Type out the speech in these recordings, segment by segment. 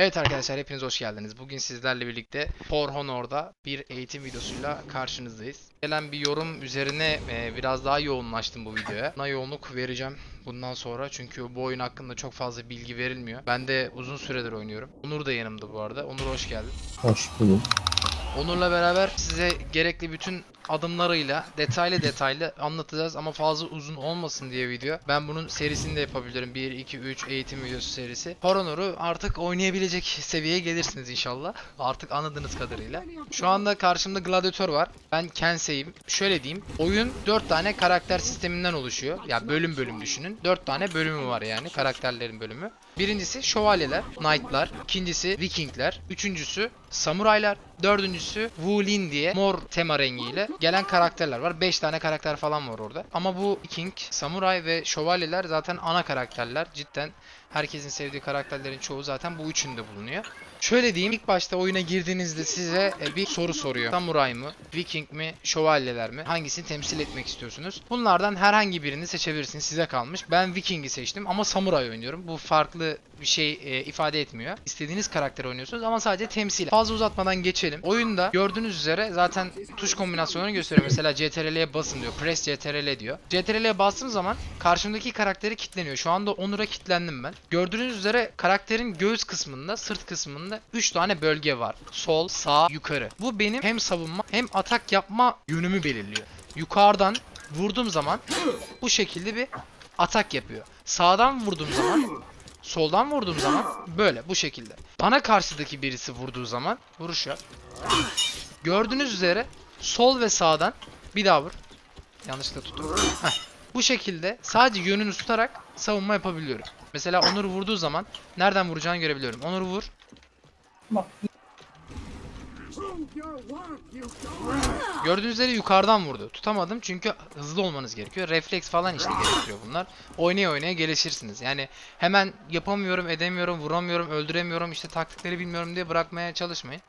Evet arkadaşlar hepiniz hoş geldiniz. Bugün sizlerle birlikte For Honor'da bir eğitim videosuyla karşınızdayız. Gelen bir yorum üzerine e, biraz daha yoğunlaştım bu videoya. Buna yoğunluk vereceğim bundan sonra çünkü bu oyun hakkında çok fazla bilgi verilmiyor. Ben de uzun süredir oynuyorum. Onur da yanımda bu arada. Onur hoş geldin. Hoş bulduk. Onur'la beraber size gerekli bütün adımlarıyla detaylı detaylı anlatacağız ama fazla uzun olmasın diye video. Ben bunun serisini de yapabilirim. 1, 2, 3 eğitim videosu serisi. Honor'u artık oynayabilecek seviyeye gelirsiniz inşallah. Artık anladığınız kadarıyla. Şu anda karşımda Gladiator var. Ben Kensei'yim. Şöyle diyeyim. Oyun 4 tane karakter sisteminden oluşuyor. Ya bölüm bölüm düşünün. 4 tane bölümü var yani karakterlerin bölümü. Birincisi şövalyeler, knight'lar. ikincisi vikingler. Üçüncüsü samuraylar. Dördüncüsü Wulin diye mor tema rengiyle gelen karakterler var. 5 tane karakter falan var orada. Ama bu viking, samuray ve şövalyeler zaten ana karakterler. Cidden herkesin sevdiği karakterlerin çoğu zaten bu üçünde bulunuyor. Şöyle diyeyim ilk başta oyuna girdiğinizde size e, bir soru soruyor. Samuray mı, Viking mi, şövalyeler mi? Hangisini temsil etmek istiyorsunuz? Bunlardan herhangi birini seçebilirsiniz. Size kalmış. Ben Viking'i seçtim ama Samuray oynuyorum. Bu farklı bir şey e, ifade etmiyor. İstediğiniz karakteri oynuyorsunuz ama sadece temsil. Fazla uzatmadan geçelim. Oyunda gördüğünüz üzere zaten tuş kombinasyonunu gösteriyor. Mesela CTRL'ye basın diyor. Press CTRL diyor. CTRL'ye bastığım zaman karşımdaki karakteri kilitleniyor. Şu anda Onur'a kilitlendim ben. Gördüğünüz üzere karakterin göğüs kısmında, sırt kısmında 3 tane bölge var. Sol, sağ, yukarı. Bu benim hem savunma hem atak yapma yönümü belirliyor. Yukarıdan vurduğum zaman bu şekilde bir atak yapıyor. Sağdan vurduğum zaman soldan vurduğum zaman böyle bu şekilde. Bana karşıdaki birisi vurduğu zaman vuruş yap. Gördüğünüz üzere sol ve sağdan bir daha vur. Yanlışlıkla tuttum. Heh. Bu şekilde sadece yönünü tutarak savunma yapabiliyorum. Mesela Onur vurduğu zaman nereden vuracağını görebiliyorum. Onur vur. Gördüğünüz üzere yukarıdan vurdu. Tutamadım çünkü hızlı olmanız gerekiyor. Refleks falan işte gerekiyor bunlar. Oynaya oynaya gelişirsiniz. Yani hemen yapamıyorum, edemiyorum, vuramıyorum, öldüremiyorum, işte taktikleri bilmiyorum diye bırakmaya çalışmayın.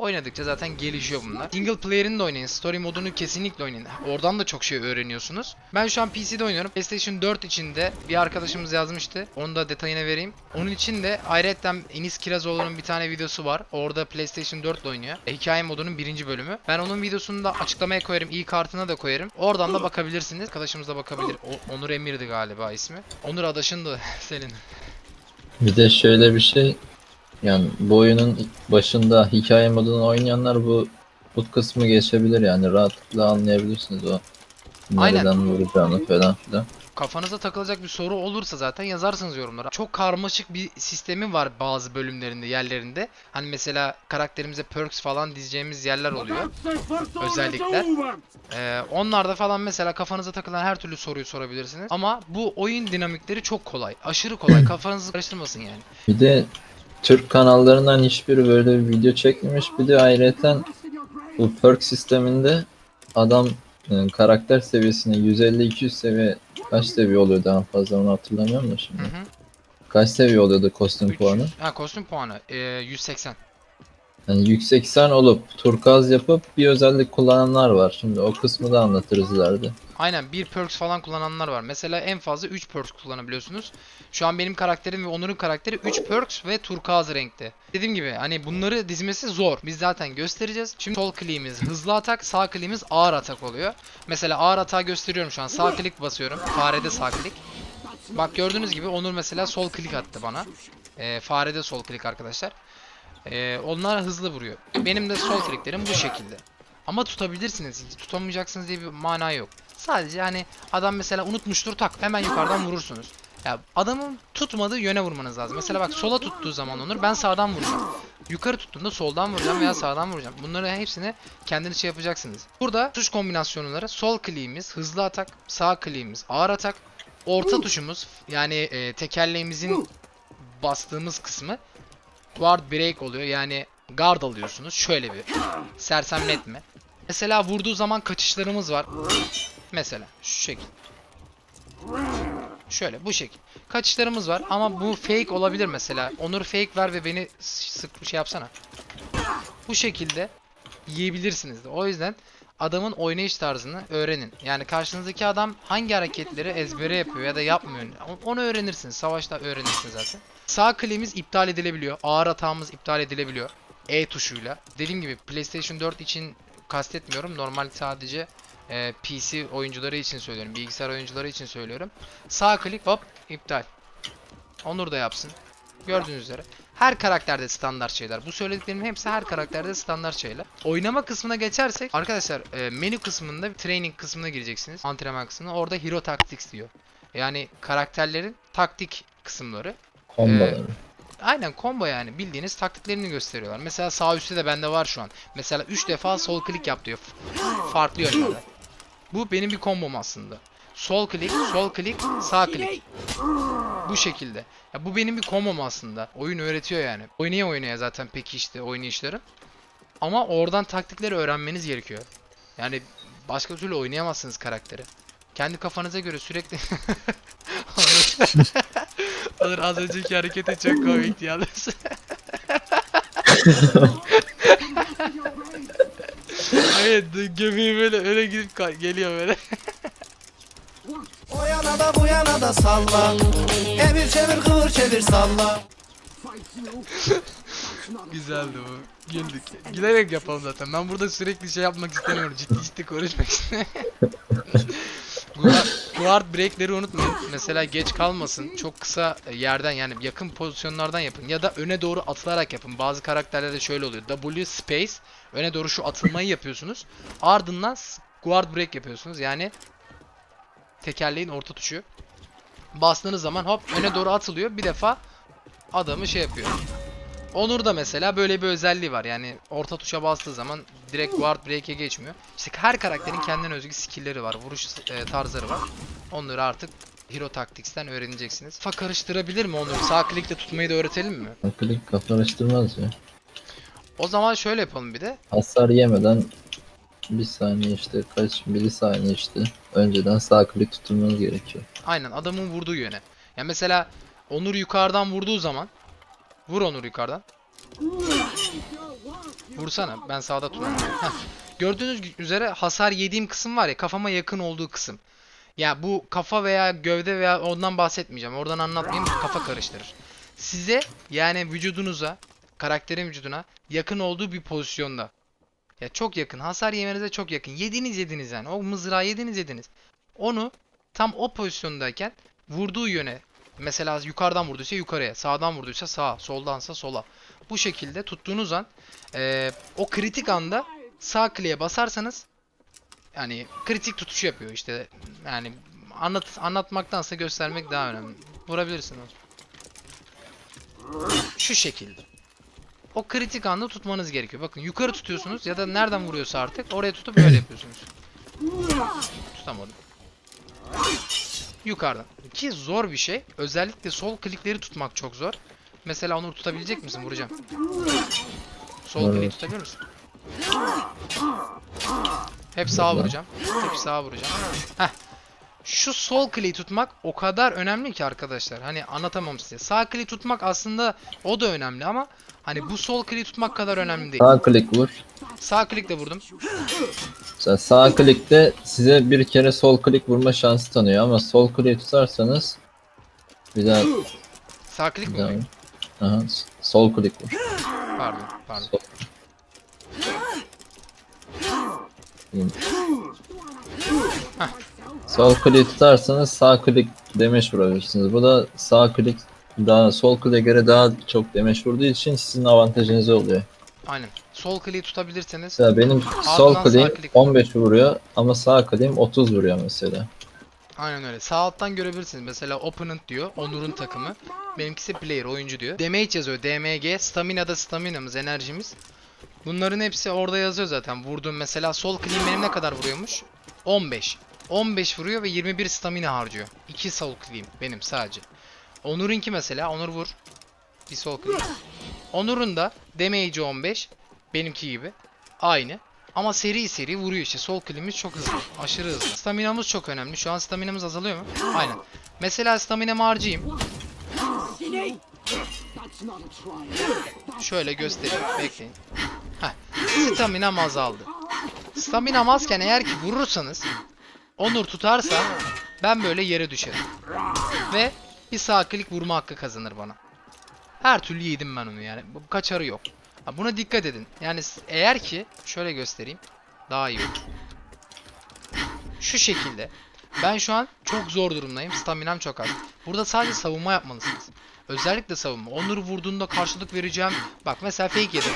Oynadıkça zaten gelişiyor bunlar. Single player'ını da oynayın. Story modunu kesinlikle oynayın. Oradan da çok şey öğreniyorsunuz. Ben şu an PC'de oynuyorum. PlayStation 4 içinde bir arkadaşımız yazmıştı. Onu da detayına vereyim. Onun için de ayrıca Enis Kirazoğlu'nun bir tane videosu var. Orada PlayStation 4 ile oynuyor. E, hikaye modunun birinci bölümü. Ben onun videosunu da açıklamaya koyarım. iyi kartına da koyarım. Oradan da bakabilirsiniz. Arkadaşımız da bakabilir. O- Onur Emir'di galiba ismi. Onur adaşın da senin. Bir de şöyle bir şey. Yani bu oyunun başında hikaye modunu oynayanlar bu bu kısmı geçebilir yani rahatlıkla anlayabilirsiniz o Aynen. nereden vuracağını falan filan. Kafanıza takılacak bir soru olursa zaten yazarsınız yorumlara. Çok karmaşık bir sistemi var bazı bölümlerinde, yerlerinde. Hani mesela karakterimize perks falan dizeceğimiz yerler oluyor. Özellikler. Ee, onlarda falan mesela kafanıza takılan her türlü soruyu sorabilirsiniz. Ama bu oyun dinamikleri çok kolay. Aşırı kolay. Kafanızı karıştırmasın yani. Bir de Türk kanallarından hiçbiri böyle bir video çekmemiş. Bir de ayrıca bu perk sisteminde adam e, karakter seviyesine 150-200 seviye kaç seviye oluyor daha fazla onu hatırlamıyorum da şimdi. Hı hı. Kaç seviye oluyordu kostüm Üç- puanı? Ha kostüm puanı. Ee, 180. Yani yüksek sen olup turkuaz yapıp bir özellik kullananlar var. Şimdi o kısmı da anlatırız ileride. Aynen bir perks falan kullananlar var. Mesela en fazla 3 perks kullanabiliyorsunuz. Şu an benim karakterim ve Onur'un karakteri 3 perks ve turkuaz renkte. Dediğim gibi hani bunları dizmesi zor. Biz zaten göstereceğiz. Şimdi sol kliğimiz hızlı atak, sağ kliğimiz ağır atak oluyor. Mesela ağır atağı gösteriyorum şu an. Sağ klik basıyorum. Farede sağ klik. Bak gördüğünüz gibi Onur mesela sol klik attı bana. Ee, farede sol klik arkadaşlar. Ee, onlar hızlı vuruyor. Benim de sol kliklerim bu şekilde. Ama tutabilirsiniz. Tutamayacaksınız diye bir mana yok. Sadece hani adam mesela unutmuştur tak hemen yukarıdan vurursunuz. Ya adamın tutmadığı yöne vurmanız lazım. Mesela bak sola tuttuğu zaman Onur ben sağdan vuracağım. Yukarı tuttuğunda soldan vuracağım veya sağdan vuracağım. Bunları hepsini kendiniz şey yapacaksınız. Burada tuş kombinasyonları sol kliğimiz hızlı atak, sağ kliğimiz ağır atak, orta tuşumuz yani e, tekerleğimizin bastığımız kısmı guard break oluyor. Yani guard alıyorsunuz. Şöyle bir sersemletme. Mesela vurduğu zaman kaçışlarımız var. Mesela şu şekil. Şöyle bu şekil. Kaçışlarımız var ama bu fake olabilir mesela. Onur fake ver ve beni sık şey yapsana. Bu şekilde yiyebilirsiniz de. O yüzden adamın oynayış tarzını öğrenin. Yani karşınızdaki adam hangi hareketleri ezbere yapıyor ya da yapmıyor. Onu öğrenirsiniz. Savaşta öğrenirsiniz zaten. Sağ kliğimiz iptal edilebiliyor. Ağır atağımız iptal edilebiliyor. E tuşuyla. Dediğim gibi PlayStation 4 için kastetmiyorum. Normal sadece e, PC oyuncuları için söylüyorum. Bilgisayar oyuncuları için söylüyorum. Sağ klik hop iptal. Onur da yapsın. Gördüğünüz üzere. Her karakterde standart şeyler. Bu söylediklerimin hepsi her karakterde standart şeyler. Oynama kısmına geçersek arkadaşlar e, menü kısmında training kısmına gireceksiniz. Antrenman kısmına. Orada Hero Tactics diyor. Yani karakterlerin taktik kısımları. Komboları. Aynen combo yani bildiğiniz taktiklerini gösteriyorlar. Mesela sağ üstte de bende var şu an. Mesela 3 defa sol klik yap diyor. Farklı yönlerde. Bu benim bir kombom aslında. Sol klik, sol klik, sağ klik. Bu şekilde. Ya bu benim bir kombom aslında. Oyun öğretiyor yani. Oynaya oynaya zaten peki işte oynayışları. Ama oradan taktikleri öğrenmeniz gerekiyor. Yani başka türlü oynayamazsınız karakteri. Kendi kafanıza göre sürekli Onur az önceki hareketi çok komikti yalnız. evet göbeği böyle öyle gidip geliyor böyle. O yana da bu yana da salla Evir çevir kıvır çevir salla Güzeldi bu. Güldük. Gülerek yapalım zaten. Ben burada sürekli şey yapmak istemiyorum. Ciddi ciddi konuşmak istemiyorum. Guard, breakleri unutmayın. Mesela geç kalmasın. Çok kısa yerden yani yakın pozisyonlardan yapın. Ya da öne doğru atılarak yapın. Bazı karakterlerde şöyle oluyor. W space öne doğru şu atılmayı yapıyorsunuz. Ardından guard break yapıyorsunuz. Yani tekerleğin orta tuşu. Bastığınız zaman hop öne doğru atılıyor. Bir defa adamı şey yapıyor. Onur da mesela böyle bir özelliği var. Yani orta tuşa bastığı zaman direkt guard break'e geçmiyor. İşte her karakterin kendine özgü skill'leri var. Vuruş e, tarzları var. Onları artık Hero Tactics'ten öğreneceksiniz. Fa karıştırabilir mi Onur? Sağ klikle tutmayı da öğretelim mi? Klik kafa karıştırmaz ya. O zaman şöyle yapalım bir de. Hasar yemeden bir saniye işte kaç milisaniye işte önceden sağ klik tutulmanız gerekiyor. Aynen adamın vurduğu yöne. Ya mesela Onur yukarıdan vurduğu zaman Vur Onur yukarıdan. Vursana. Ben sağda tutuyorum. Gördüğünüz üzere hasar yediğim kısım var ya kafama yakın olduğu kısım. Ya bu kafa veya gövde veya ondan bahsetmeyeceğim. Oradan anlatmayayım kafa karıştırır. Size yani vücudunuza, karakterin vücuduna yakın olduğu bir pozisyonda. Ya çok yakın. Hasar yemenize çok yakın. Yediniz yediniz yani. O mızrağı yediniz yediniz. Onu tam o pozisyondayken vurduğu yöne mesela yukarıdan vurduysa yukarıya, sağdan vurduysa sağa, soldansa sola. Bu şekilde tuttuğunuz an eee, o kritik anda sağ kliğe basarsanız yani kritik tutuşu yapıyor işte. Yani anlat anlatmaktansa göstermek daha önemli. Vurabilirsin Osman. Şu şekilde. O kritik anda tutmanız gerekiyor. Bakın yukarı tutuyorsunuz ya da nereden vuruyorsa artık oraya tutup böyle yapıyorsunuz. Tutamadım. Yukarıdan. Ki zor bir şey. Özellikle sol klikleri tutmak çok zor. Mesela onu tutabilecek misin? Vuracağım. Sol kliği Evet. tutabilir misin? Hep sağa vuracağım. Hep sağa vuracağım. Heh. Şu sol kliği tutmak o kadar önemli ki arkadaşlar. Hani anlatamam size. Sağ kliği tutmak aslında o da önemli ama hani bu sol kliği tutmak kadar önemli değil. Sağ klik vur. Sağ klikle vurdum. Mesela sağ klikte size bir kere sol klik vurma şansı tanıyor ama sol kliği tutarsanız bir daha, Sağ klik mi? Aha, sol klik vur. Pardon, pardon. Sol. İyi. Sol kliği tutarsanız sağ klik demeç vurabilirsiniz. Bu da sağ klik daha sol kliğe göre daha çok demeç vurduğu için sizin avantajınız oluyor. Aynen. Sol kliği tutabilirseniz Mesela benim sol kliğim klik. 15 vuruyor ama sağ kliğim 30 vuruyor mesela. Aynen öyle. Sağ alttan görebilirsiniz. Mesela opponent diyor. Onur'un takımı. Benimkisi player, oyuncu diyor. Damage yazıyor. DMG. Stamina'da staminamız, enerjimiz. Bunların hepsi orada yazıyor zaten. Vurduğum mesela sol kliğim benim ne kadar vuruyormuş? 15. 15 vuruyor ve 21 stamina harcıyor. 2 sol kliğim benim sadece. Onur'unki mesela. Onur vur. Bir sol klik. Onur'un da damage'i 15. Benimki gibi. Aynı. Ama seri seri vuruyor işte. Sol kliğimiz çok hızlı. Aşırı hızlı. Staminamız çok önemli. Şu an staminamız azalıyor mu? Aynen. Mesela staminamı harcayayım. Şöyle göstereyim. Bekleyin. Staminam azaldı. Staminam azken eğer ki vurursanız Onur tutarsa ben böyle yere düşerim. Ve bir sağ klik vurma hakkı kazanır bana. Her türlü yedim ben onu yani. Kaçarı yok. Ha, buna dikkat edin. Yani eğer ki şöyle göstereyim. Daha iyi olur. Şu şekilde. Ben şu an çok zor durumdayım. Staminam çok az. Burada sadece savunma yapmalısınız. Özellikle savunma. Onur'u vurduğunda karşılık vereceğim. Bak mesela fake yedim.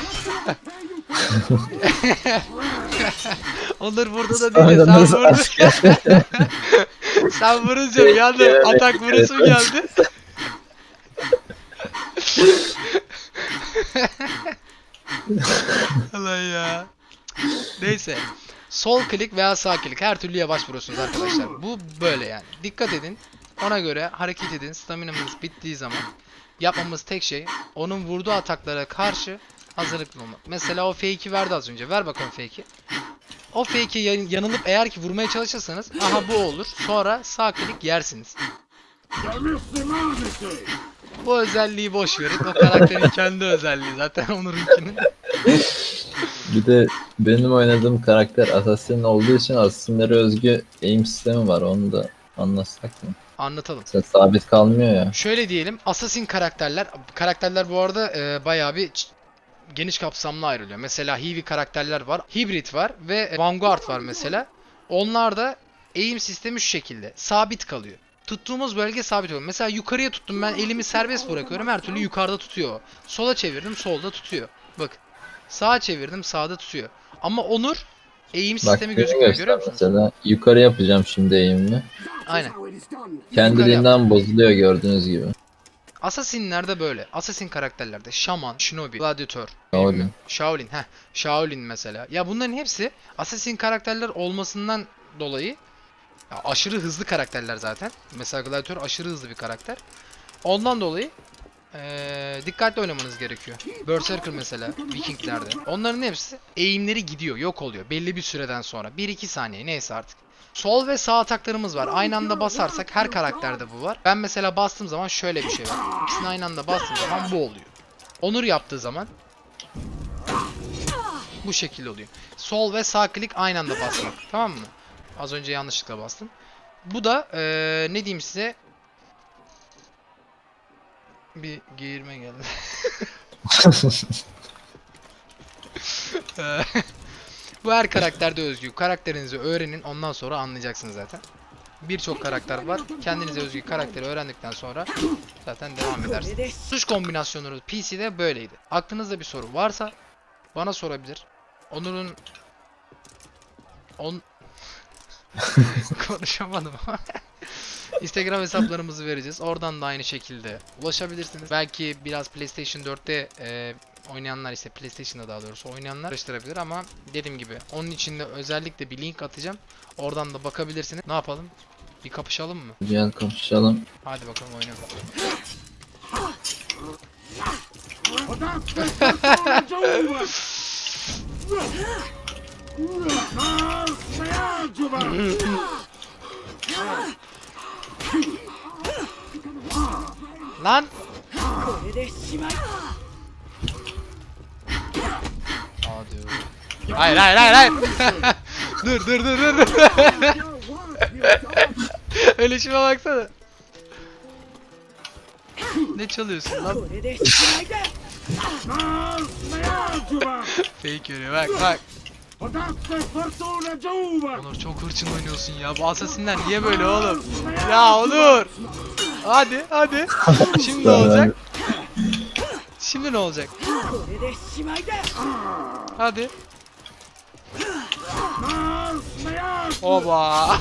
Onur vurdu da değil de sen asker. sen vurunca bir anda atak evet. geldi? Allah ya. Neyse. Sol klik veya sağ klik her türlü yavaş vuruyorsunuz arkadaşlar. Bu böyle yani. Dikkat edin. Ona göre hareket edin. Staminamız bittiği zaman yapmamız tek şey onun vurduğu ataklara karşı hazırlıklı olmak. Mesela o fake'i verdi az önce. Ver bakalım fake'i. O fake'e yan- yanılıp eğer ki vurmaya çalışırsanız aha bu olur. Sonra sağ klik yersiniz. Bu özelliği boş verin. O karakterin kendi özelliği zaten Onur'unkinin. Bir de benim oynadığım karakter Assassin olduğu için Assassin'lere özgü aim sistemi var. Onu da anlatsak mı? Anlatalım. Mesela sabit kalmıyor ya. Şöyle diyelim. Assassin karakterler, karakterler bu arada e, bayağı bir geniş kapsamlı ayrılıyor. Mesela Hivi karakterler var, Hybrid var ve Vanguard var mesela. Onlar da eğim sistemi şu şekilde. Sabit kalıyor. Tuttuğumuz bölge sabit oluyor. Mesela yukarıya tuttum ben elimi serbest bırakıyorum her türlü yukarıda tutuyor. Sola çevirdim solda tutuyor. Bak. Sağa çevirdim sağda tutuyor. Ama Onur eğim Bak sistemi gözükmüyor görüyor musunuz? mesela. Yukarı yapacağım şimdi aim'imi. Aynen. Kendiliğinden bozuluyor gördüğünüz gibi. Assassin'lerde böyle. Assassin karakterlerde Shaman, Shinobi, Gladiator, Shaolin. Shaolin, heh, Shaolin mesela. Ya bunların hepsi Assassin karakterler olmasından dolayı ya aşırı hızlı karakterler zaten. Mesela Gladiator aşırı hızlı bir karakter. Ondan dolayı eee, dikkatli oynamanız gerekiyor. Berserker mesela Vikinglerde. Onların hepsi eğimleri gidiyor, yok oluyor belli bir süreden sonra. 1-2 saniye neyse artık. Sol ve sağ ataklarımız var. Aynı anda basarsak her karakterde bu var. Ben mesela bastığım zaman şöyle bir şey var. İkisini aynı anda bastığım zaman bu oluyor. Onur yaptığı zaman bu şekilde oluyor. Sol ve sağ klik aynı anda basmak. Tamam mı? Az önce yanlışlıkla bastım. Bu da eee, ne diyeyim size bir geğirme geldi. Bu her karakterde özgü. Karakterinizi öğrenin ondan sonra anlayacaksınız zaten. Birçok karakter var. Kendinize özgü karakteri öğrendikten sonra zaten devam edersiniz. Tuş kombinasyonları PC'de böyleydi. Aklınızda bir soru varsa bana sorabilir. Onur'un on konuşamadım ama Instagram hesaplarımızı vereceğiz. Oradan da aynı şekilde ulaşabilirsiniz. Belki biraz PlayStation 4'te e, oynayanlar işte PlayStation'da daha doğrusu oynayanlar araştırabilir ama dediğim gibi onun için de özellikle bir link atacağım. Oradan da bakabilirsiniz. Ne yapalım? Bir kapışalım mı? Gel kapışalım. Hadi bakalım oynayalım. Lan! Hadi. Hayır hayır hayır hayır. dur dur dur dur. dur. Öyle şuna baksana. ne çalıyorsun lan? Fake yürüyor bak bak. Onur çok hırçın oynuyorsun ya. Bu asasinler niye böyle oğlum? Ya Onur. Hadi hadi. Şimdi ne olacak? Şimdi ne olacak? Hadi. Oba.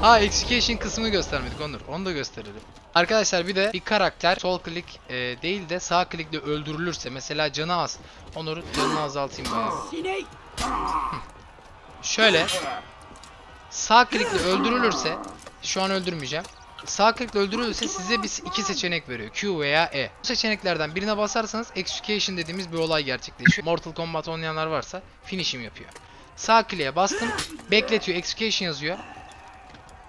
ha execution kısmını göstermedik Onur. Onu da gösterelim. Arkadaşlar bir de bir karakter sol klik e, değil de sağ klikle öldürülürse mesela canı az. Onur'un canını azaltayım bayağı. Şöyle sağ klikle öldürülürse şu an öldürmeyeceğim. Sağ klikle öldürülürse size bir iki seçenek veriyor. Q veya E. Bu seçeneklerden birine basarsanız execution dediğimiz bir olay gerçekleşiyor. Mortal Kombat oynayanlar varsa finishim yapıyor. Sağ kliğe bastım. Bekletiyor. Execution yazıyor.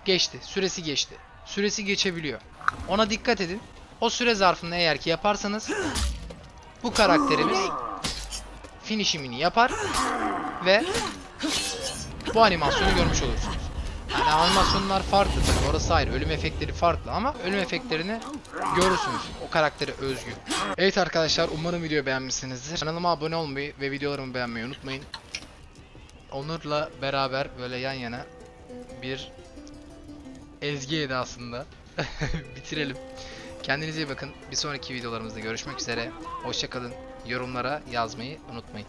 Geçti. Süresi geçti. Süresi geçebiliyor. Ona dikkat edin. O süre zarfında eğer ki yaparsanız bu karakterimiz finishimini yapar ve bu animasyonu görmüş olursunuz. Yani animasyonlar farklı tabii orası ayrı. Ölüm efektleri farklı ama ölüm efektlerini görürsünüz. O karaktere özgü. Evet arkadaşlar umarım videoyu beğenmişsinizdir. Kanalıma abone olmayı ve videolarımı beğenmeyi unutmayın. Onur'la beraber böyle yan yana bir ezgi edasında bitirelim. Kendinize iyi bakın. Bir sonraki videolarımızda görüşmek üzere. Hoşçakalın. Yorumlara yazmayı unutmayın.